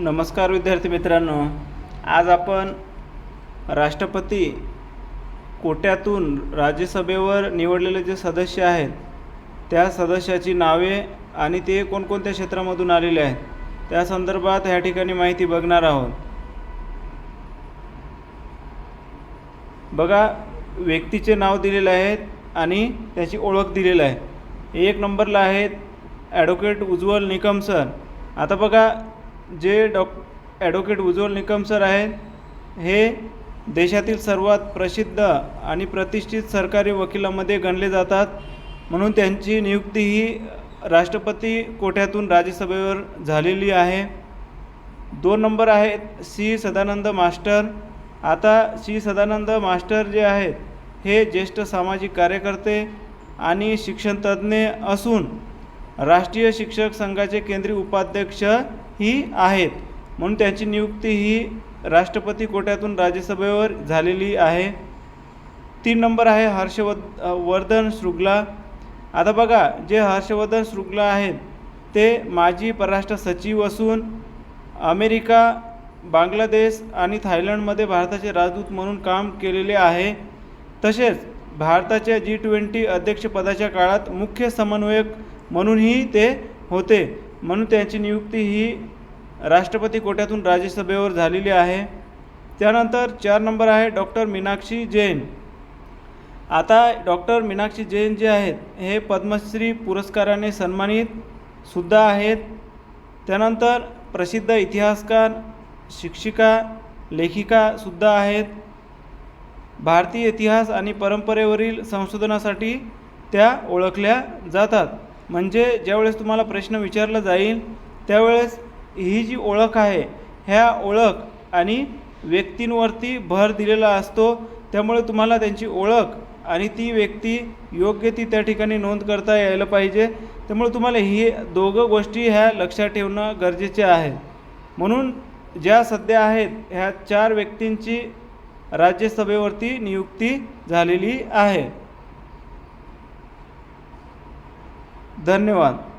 नमस्कार विद्यार्थी मित्रांनो. आज आपण राष्ट्रपती कोट्यातून राज्यसभेवर निवडलेले जे सदस्य आहेत त्या सदस्याची नावे आणि ते कोणकोणत्या क्षेत्रामधून आलेले आहेत त्या संदर्भात ह्या ठिकाणी माहिती बघणार आहोत. बघा व्यक्तीचे नाव दिलेले आहेत आणि त्याची ओळख दिलेली आहे. एक नंबरला आहेत ॲडव्होकेट उज्ज्वल निकम सर. आता बघा जे डॉक ॲडव्होकेट उज्ज्वल निकम सर आहेत हे देशातील सर्वात प्रसिद्ध आणि प्रतिष्ठित सरकारी वकिलामध्ये गणले जातात. म्हणून त्यांची नियुक्ती ही राष्ट्रपती कोट्यातून राज्यसभेवर झालेली आहे. दोन नंबर आहेत सी सदानंद मास्टर. आता सी सदानंद मास्टर जे आहेत हे ज्येष्ठ सामाजिक कार्यकर्ते आणि शिक्षणतज्ज्ञ असून राष्ट्रीय शिक्षक संघाचे केंद्रीय उपाध्यक्ष ही आहेत. म्हणून त्यांची नियुक्ती ही राष्ट्रपती कोट्यातून राज्यसभेवर झालेली आहे. तीन नंबर आहे हर्षवर्ध वर्धन शृंगला आता बघा जे हर्षवर्धन शृंगला आहेत ते माजी परराष्ट्र सचिव असून अमेरिका बांगलादेश आणि थायलंडमध्ये भारताचे राजदूत म्हणून काम केलेले आहे. तसेच भारताच्या जी ट्वेंटी अध्यक्षपदाच्या काळात मुख्य समन्वयक म्हणूनही ते होते. म्हणून त्यांची नियुक्ती ही राष्ट्रपती कोट्यातून राज्यसभेवर झालेली आहे. त्यानंतर चार नंबर आहे डॉक्टर मीनाक्षी जैन. आता डॉक्टर मीनाक्षी जैन जे आहेत हे पद्मश्री पुरस्काराने सन्मानित सुद्धा आहेत. त्यानंतर प्रसिद्ध इतिहासकार शिक्षिका लेखिकासुद्धा आहेत. भारतीय इतिहास आणि परंपरेवरील संशोधनासाठी त्या ओळखल्या जातात. म्हणजे ज्यावेळेस तुम्हाला प्रश्न विचारला जाईल त्यावेळेस ही जी ओळख आहे ह्या ओळख आणि व्यक्तींवरती भर दिलेला असतो त्यामुळे तुम्हाला त्यांची ओळख आणि ती व्यक्ती योग्य ती त्या ठिकाणी नोंद करता यायला पाहिजे. त्यामुळे तुम्हाला ही दोघं गोष्टी ह्या लक्षात ठेवणं गरजेचे आहे. म्हणून ज्या सध्या आहेत ह्या चार व्यक्तींची राज्यसभेवरती नियुक्ती झालेली आहे. धन्यवाद.